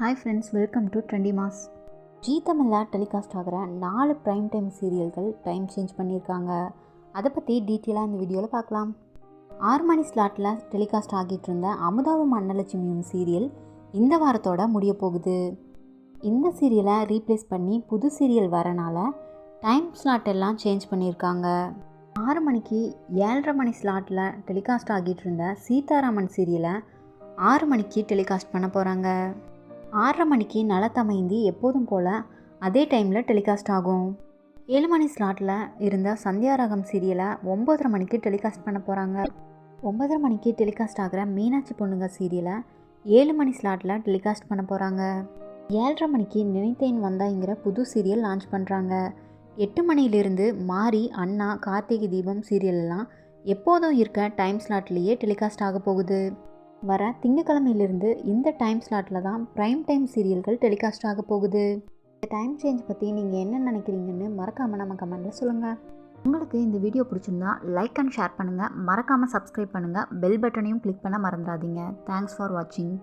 Hi friends welcome to trendy mass Zee தமிழில் telecast ஆகிற நாலு ப்ரைம் டைம் சீரியல்கள் டைம் சேஞ்ச் பண்ணியிருக்காங்க. அதை பற்றி டீட்டெயிலாக இந்த வீடியோவில் பார்க்கலாம். ஆறு மணி ஸ்லாட்டில் டெலிகாஸ்ட் ஆகிட்டு இருந்த அமுதாவும் அன்னலட்சுமியும் சீரியல் இந்த வாரத்தோட முடிய போகுது. இந்த சீரியலை ரீப்ளேஸ் பண்ணி புது சீரியல் வரனால டைம் ஸ்லாட் எல்லாம் சேஞ்ச் பண்ணியிருக்காங்க. ஆறு மணிக்கு ஏழரை மணி ஸ்லாட்டில் டெலிகாஸ்ட் ஆகிட்டு இருந்த சீதாராமன் சீரியலை ஆறு மணிக்கு டெலிகாஸ்ட் பண்ண போகிறாங்க ஆறரை மணிக்கு நலத்தமைந்தி எப்போதும் போல் அதே டைமில் டெலிகாஸ்ட் ஆகும். ஏழு மணி ஸ்லாட்டில் இருந்த சந்தியாரகம் சீரியலை ஒம்பதரை மணிக்கு டெலிகாஸ்ட் பண்ண போகிறாங்க ஒம்பதரை மணிக்கு டெலிகாஸ்ட் ஆகிற மீனாட்சி பொண்ணுங்க சீரியலை ஏழு மணி ஸ்லாட்டில் டெலிகாஸ்ட் பண்ண போகிறாங்க ஏழரை மணிக்கு நினைத்தேன் வந்தாங்கிற புது சீரியல் லான்ச் பண்ணுறாங்க எட்டு மணியிலிருந்து மாறி அண்ணா கார்த்திகை தீபம் சீரியல்லாம் எப்போதும் இருக்க டைம் ஸ்லாட்லேயே டெலிகாஸ்ட் ஆக போகுது. வர திங்கக்கிழமையிலிருந்து இந்த டைம் ஸ்லாட்டில் தான் ப்ரைம் டைம் சீரியல்கள் டெலிகாஸ்ட் ஆக போகுது. இந்த டைம் சேஞ்ச் பற்றி நீங்கள் என்ன நினைக்கிறீங்கன்னு மறக்காமல் நம்ம கமெண்டில் சொல்லுங்கள் உங்களுக்கு இந்த வீடியோ பிடிச்சிருந்தா லைக் அண்ட் ஷேர் பண்ணுங்கள் மறக்காமல் சப்ஸ்கிரைப் பண்ணுங்கள் பெல் பட்டனையும் கிளிக் பண்ண மறந்துடாதீங்க. தேங்க்ஸ் ஃபார் வாட்சிங்